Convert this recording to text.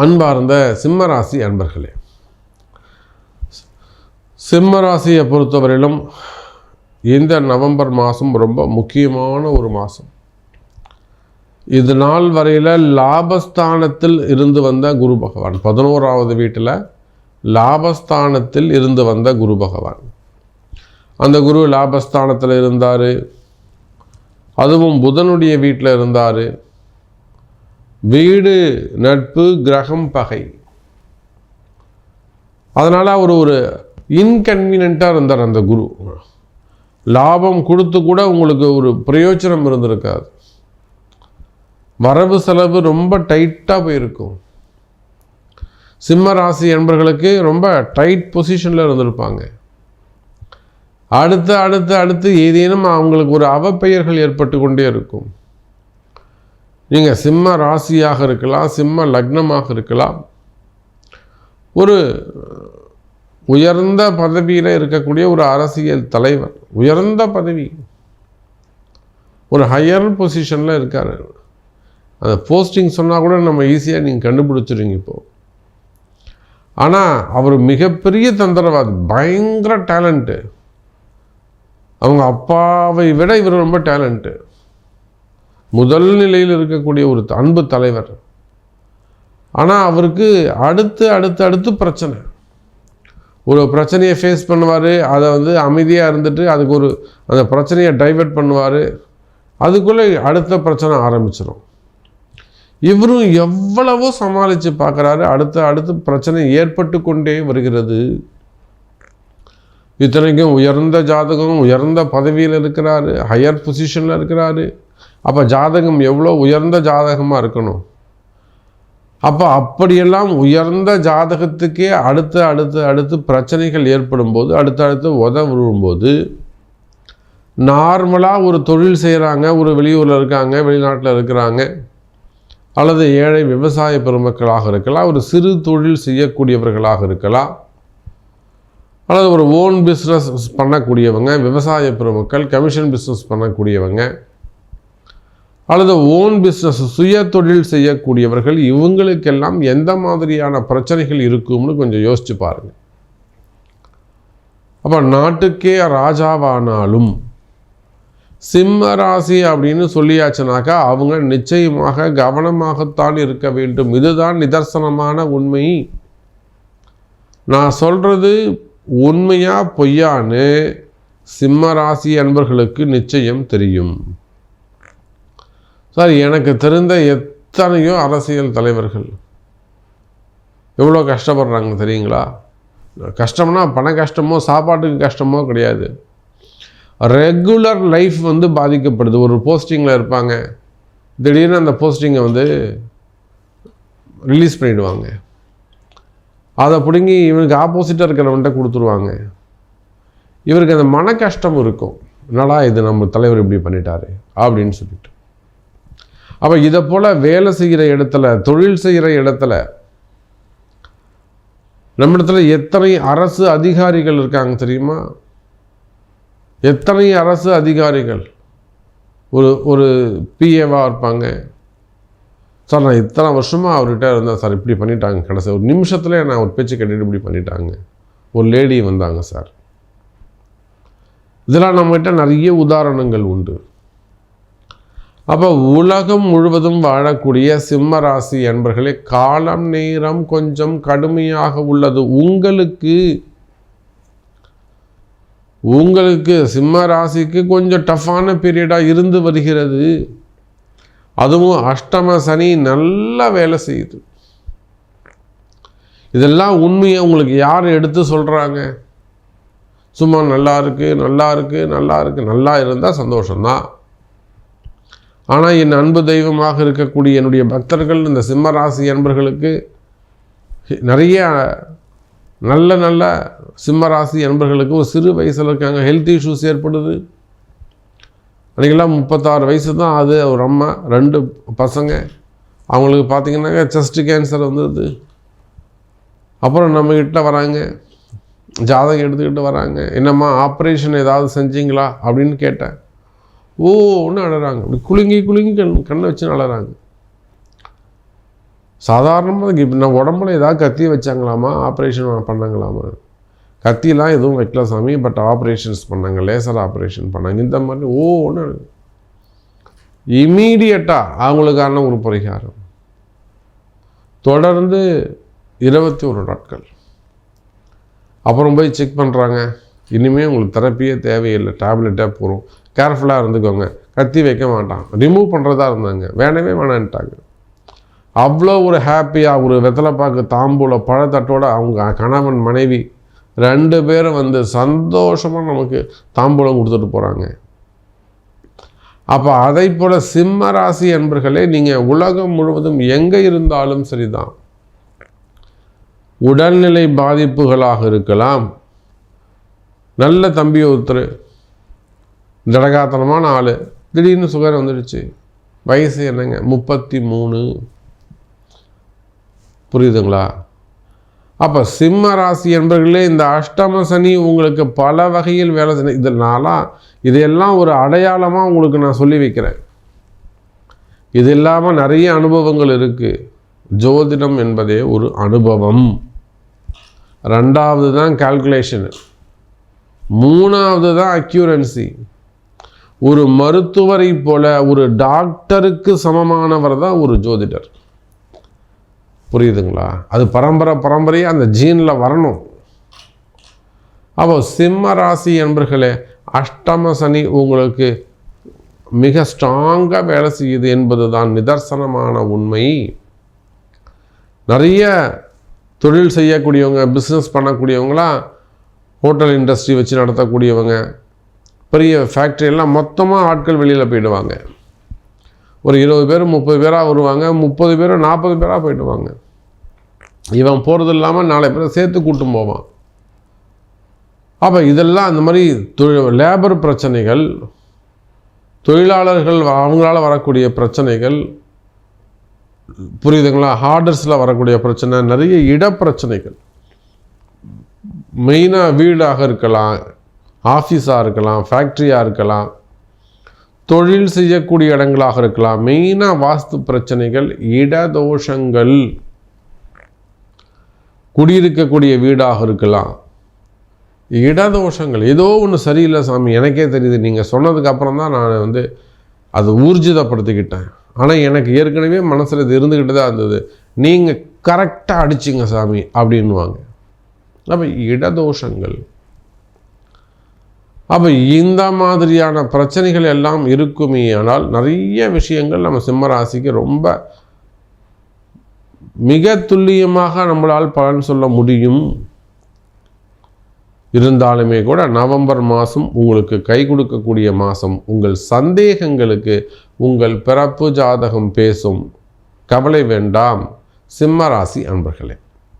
அன்பார்ந்த சிம்மராசி அன்பர்களே சிம்மராசியை பொறுத்தவரையிலும் இந்த நவம்பர் மாதம் ரொம்ப முக்கியமான ஒரு மாதம் இது நாள் வரையில் லாபஸ்தானத்தில் இருந்து வந்த குரு பகவான். பதினோராவது வீட்டில் லாபஸ்தானத்தில் இருந்து வந்த குரு பகவான். அந்த குரு லாபஸ்தானத்தில் இருந்தார். அதுவும் புதனுடைய வீட்டில் இருந்தார். வீடு நட்பு கிரகம் பகை. அதனால் அவர் ஒரு இன்கன்வீனியண்ட்டாக இருந்தார் அந்த குரு. லாபம் கொடுத்து கூட உங்களுக்கு ஒரு பிரயோஜனம் இருந்திருக்காது. வரவு செலவு ரொம்ப டைட்டாக போயிருக்கும். சிம்ம ராசி என்பர்களுக்கு ரொம்ப டைட் பொசிஷனில் இருந்திருப்பாங்க. அடுத்து அடுத்து அடுத்து ஏதேனும் அவங்களுக்கு ஒரு அவப்பெயர்கள் ஏற்பட்டு கொண்டே இருக்கும். நீங்கள் சிம்ம ராசியாக இருக்கலாம் சிம்ம லக்னமாக இருக்கலாம். ஒரு உயர்ந்த பதவியில் இருக்கக்கூடிய ஒரு அரசியல் தலைவர் உயர்ந்த பதவி. ஒரு ஹையர் பொசிஷனில் இருக்கார். அந்த போஸ்டிங் சொன்னால் கூட நம்ம ஈஸியாக நீங்கள் கண்டுபிடிச்சிருங்க இப்போது ஆனால் அவர் மிகப்பெரிய தந்திரவாதி பயங்கர டேலண்ட்டு அவங்க அப்பாவை விட இவர் ரொம்ப டேலண்ட்டு முதல் நிலையில் இருக்கக்கூடிய ஒரு அன்பு தலைவர். ஆனால் அவருக்கு அடுத்து அடுத்து அடுத்து பிரச்சனை. ஒரு பிரச்சனையை ஃபேஸ் பண்ணுவார் அதை வந்து அமைதியாக இருந்துட்டு அதுக்கு ஒரு அந்த பிரச்சனையை டைவெர்ட் பண்ணுவார். அதுக்குள்ளே அடுத்த பிரச்சனை ஆரம்பிச்சிடும் இவரும் எவ்வளவோ சமாளித்து பார்க்குறாரு அடுத்த அடுத்து பிரச்சனை ஏற்பட்டு கொண்டே வருகிறது. இத்தனைக்கும் உயர்ந்த ஜாதகம் உயர்ந்த பதவியில் இருக்கிறாரு ஹையர் பொசிஷனில் இருக்கிறாரு. அப்போ ஜாதகம் எவ்வளோ உயர்ந்த ஜாதகமாக இருக்கணும்? அப்போ அப்படியெல்லாம் உயர்ந்த ஜாதகத்துக்கே அடுத்து அடுத்து அடுத்து பிரச்சனைகள் ஏற்படும் போது அடுத்து அடுத்து உதவும்போது நார்மலாக ஒரு தொழில் செய்கிறாங்க ஒரு வெளியூரில் இருக்காங்க வெளிநாட்டில் இருக்கிறாங்க அல்லது ஏழை விவசாய பெருமக்களாக இருக்கலாம் ஒரு சிறு தொழில் செய்யக்கூடியவர்களாக இருக்கலாம் அல்லது ஒரு ஓன் பிஸ்னஸ் பண்ணக்கூடியவங்க விவசாய பெருமக்கள் கமிஷன் பிஸ்னஸ் பண்ணக்கூடியவங்க அல்லது ஓன் பிஸ்னஸ் சுய தொழில் செய்யக்கூடியவர்கள் இவங்களுக்கெல்லாம் எந்த மாதிரியான பிரச்சனைகள் இருக்கும்னு கொஞ்சம் யோசிச்சு பாருங்க. அப்போ நாட்டுக்கே ராஜாவானாலும் சிம்ம ராசி அப்படின்னு சொல்லியாச்சுனாக்கா அவங்க நிச்சயமாக கவனமாகத்தான் இருக்க வேண்டும். இதுதான் நிதர்சனமான உண்மை. நான் சொல்கிறது உண்மையாக பொய்யான்னு சிம்ம ராசி அன்பர்களுக்கு நிச்சயம் தெரியும். சார் எனக்கு தெரிந்த எத்தனையோ அரசியல் தலைவர்கள் எவ்வளோ கஷ்டப்படுறாங்க தெரியுங்களா? கஷ்டம்னா பண கஷ்டமோ சாப்பாட்டுக்கு கஷ்டமோ கிடையாது. ரெகுலர் லைஃப் வந்து பாதிக்கப்படுது. ஒரு போஸ்டிங்கில் இருப்பாங்க. திடீர்னு அந்த போஸ்டிங்கை வந்து ரிலீஸ் பண்ணிவிடுவாங்க அதை பிடுங்கி இவனுக்கு ஆப்போசிட்டாக இருக்கிறவன்ட்ட கொடுத்துருவாங்க. இவருக்கு அந்த மன கஷ்டம் இருக்கும். என்னடா இது நம்ம தலைவர் இப்படி பண்ணிட்டாரு? அப்படின்னு சொல்லிட்டு. அப்போ இதை போல் வேலை செய்கிற இடத்துல தொழில் செய்கிற இடத்துல நம்மிடத்துல எத்தனை அரசு அதிகாரிகள் இருக்காங்க தெரியுமா? எத்தனை அரசு அதிகாரிகள்? ஒரு ஒரு பிஏவாக இருப்பாங்க. சார் நான் இத்தனை வருஷமாக அவர்கிட்ட இருந்தேன் சார் இப்படி பண்ணிட்டாங்க கடைசி. ஒரு நிமிஷத்தில் நான் ஒரு பேச்சு கேட்டுட்டு இப்படி பண்ணிட்டாங்க. ஒரு லேடி வந்தாங்க சார். இதெல்லாம் நம்மகிட்ட நிறைய உதாரணங்கள் உண்டு. அப்போ உலகம் முழுவதும் வாழக்கூடிய சிம்ம ராசி என்பர்களே காலம் நேரம் கொஞ்சம் கடுமையாக உள்ளது. உங்களுக்கு உங்களுக்கு சிம்ம ராசிக்கு கொஞ்சம் டஃப்பான பீரியடாக இருந்து வருகிறது. அதுவும் அஷ்டம சனி நல்லா வேலை செய்யுது. இதெல்லாம் உண்மையை உங்களுக்கு யார் எடுத்து சொல்கிறாங்க சும்மா நல்லா இருக்குது நல்லா இருக்குது நல்லா இருக்குது நல்லா இருந்தால் சந்தோஷம்தான். ஆனால் என் அன்பு தெய்வமாக இருக்கக்கூடிய என்னுடைய பக்தர்கள் இந்த சிம்ம ராசி அன்பர்களுக்கு நிறைய நல்ல நல்ல சிம்ம ராசி அன்பர்களுக்கு ஒரு சிறு வயசில் இருக்காங்க. ஹெல்த் இஷ்யூஸ் ஏற்படுது. அன்றைக்கெல்லாம் முப்பத்தாறு வயசு தான் அது. ஒரு அம்மா ரெண்டு பசங்க. அவங்களுக்கு பார்த்தீங்கன்னாக்க செஸ்ட் கேன்சர் வந்தது. அப்புறம் நம்மக்கிட்ட வராங்க. ஜாதகம் எடுத்துக்கிட்டு வராங்க. என்னம்மா ஆப்ரேஷன் ஏதாவது செஞ்சீங்களா? அப்படின்னு கேட்டேன். ஓன்னு அழகிறாங்க அப்படி குலுங்கி குலுங்கி கண் கண்ணை வச்சு அழகிறாங்க சாதாரணமாக இப்போ நான் உடம்புல ஏதாவது கத்தி வச்சாங்களாமா ஆப்ரேஷன் பண்ணாங்களாமா? கத்திலாம் எதுவும் வைக்கல சாமி பட் ஆப்ரேஷன்ஸ் பண்ணாங்க லேசர் ஆப்ரேஷன் பண்ணாங்க. இந்த மாதிரி ஓ ஒன்று இமீடியட்டாக அவங்களுக்கான ஒரு பரிகாரம். தொடர்ந்து இருபத்தி ஒரு நாட்கள். அப்புறம் போய் செக் பண்ணுறாங்க இனிமேல் உங்களுக்கு தெரப்பியே தேவையில்லை. டேப்லெட்டாக போகிறோம் கேர்ஃபுல்லாக இருந்துக்கோங்க. கத்தி வைக்க மாட்டான். ரிமூவ் பண்ணுறதா இருந்தாங்க. வேணவே வேணான்ட்டாங்க. அவ்வளோ ஒரு ஹாப்பியாக ஒரு வெத்தலைப்பாக்கு தாம்பூல பழத்தட்டோட அவங்க கணவன் மனைவி ரெண்டு பேரும் வந்து சந்தோஷமாக நமக்கு தாம்பூலம் கொடுத்துட்டு போகிறாங்க அப்போ அதை போல் சிம்ம ராசி என்பர்களே நீங்கள் உலகம் முழுவதும் எங்கே இருந்தாலும் சரிதான். உடல்நிலை பாதிப்புகளாக இருக்கலாம். நல்ல தம்பி ஒருத்தர் ஜடகாத்தனமான ஆள். திடீர்னு சுகர் வந்துடுச்சு. வயசு என்னங்க? முப்பத்தி மூணு புரியுதுங்களா? அப்போ சிம்ம ராசி என்பர்களே இந்த அஷ்டம சனி உங்களுக்கு பல வகையில் வேலை செய்ய இதனாலாம் இதையெல்லாம் ஒரு அடையாளமாக உங்களுக்கு நான் சொல்லி வைக்கிறேன். இது இல்லாமல் நிறைய அனுபவங்கள் இருக்குது ஜோதிடம் என்பதே ஒரு அனுபவம். ரெண்டாவது தான் கால்குலேஷனு மூணாவது தான் அக்யூரன்சி ஒரு மருத்துவரை போல ஒரு டாக்டருக்கு சமமானவர் தான் ஒரு ஜோதிடர். புரியுதுங்களா? அது பரம்பரை பரம்பரையாக அந்த ஜீனில் வரணும். அப்போ சிம்ம ராசி என்பர்களே அஷ்டம சனி உங்களுக்கு மிக ஸ்ட்ராங்காக வேலை செய்யுது என்பது தான் நிதர்சனமான உண்மை. நிறைய தொழில் செய்யக்கூடியவங்க பிஸ்னஸ் பண்ணக்கூடியவங்களாம் ஹோட்டல் இண்டஸ்ட்ரி வச்சு நடத்தக்கூடியவங்க பெரிய ஃபேக்ட்ரியெல்லாம் மொத்தமாக ஆட்கள் வெளியில் போயிடுவாங்க. ஒரு இருபது பேர் முப்பது பேராக வருவாங்க முப்பது பேர் நாற்பது பேராக போயிடுவாங்க. இவன் போகிறது இல்லாமல் நாளை பேரை சேர்த்து கூட்டும் போவான். அப்போ இதெல்லாம் அந்த மாதிரி தொழில் லேபர் பிரச்சனைகள் தொழிலாளர்கள் அவங்களால வரக்கூடிய பிரச்சனைகள் புரியுதுங்களா? ஹார்டர்ஸில் வரக்கூடிய பிரச்சனை நிறைய இடப்பிரச்சனைகள் மெயினாக வீடாக இருக்கலாம் ஆஃபீஸாக இருக்கலாம் ஃபேக்ட்ரியாக இருக்கலாம் தொழில் செய்யக்கூடிய இடங்களாக இருக்கலாம். மெயினாக வாஸ்து பிரச்சனைகள் இடதோஷங்கள். குடியிருக்கக்கூடிய வீடாக இருக்கலாம். இடதோஷங்கள். ஏதோ ஒன்று சரியில்லை சாமி எனக்கே தெரியுது. நீங்கள் சொன்னதுக்கப்புறம் தான் நான் வந்து அதை ஊர்ஜிதப்படுத்திக்கிட்டேன். ஆனால் எனக்கு ஏற்கனவே மனசில் இது இருந்துக்கிட்டு தான் இருந்தது. நீங்கள் கரெக்டாக அடிச்சிங்க சாமி அப்படின்வாங்க அப்போ இடதோஷங்கள். அப்போ இந்த மாதிரியான பிரச்சனைகள் எல்லாம் இருக்குமே ஆனால் நிறைய விஷயங்கள் நம்ம சிம்மராசிக்கு ரொம்ப மிக துல்லியமாக நம்மளால் பலன் சொல்ல முடியும். இருந்தாலுமே கூட நவம்பர் மாதம் உங்களுக்கு கை கொடுக்கக்கூடிய மாதம் உங்கள் சந்தேகங்களுக்கு உங்கள் பிறப்பு ஜாதகம் பேசும் கவலை வேண்டாம். சிம்மராசி அன்பர்களே.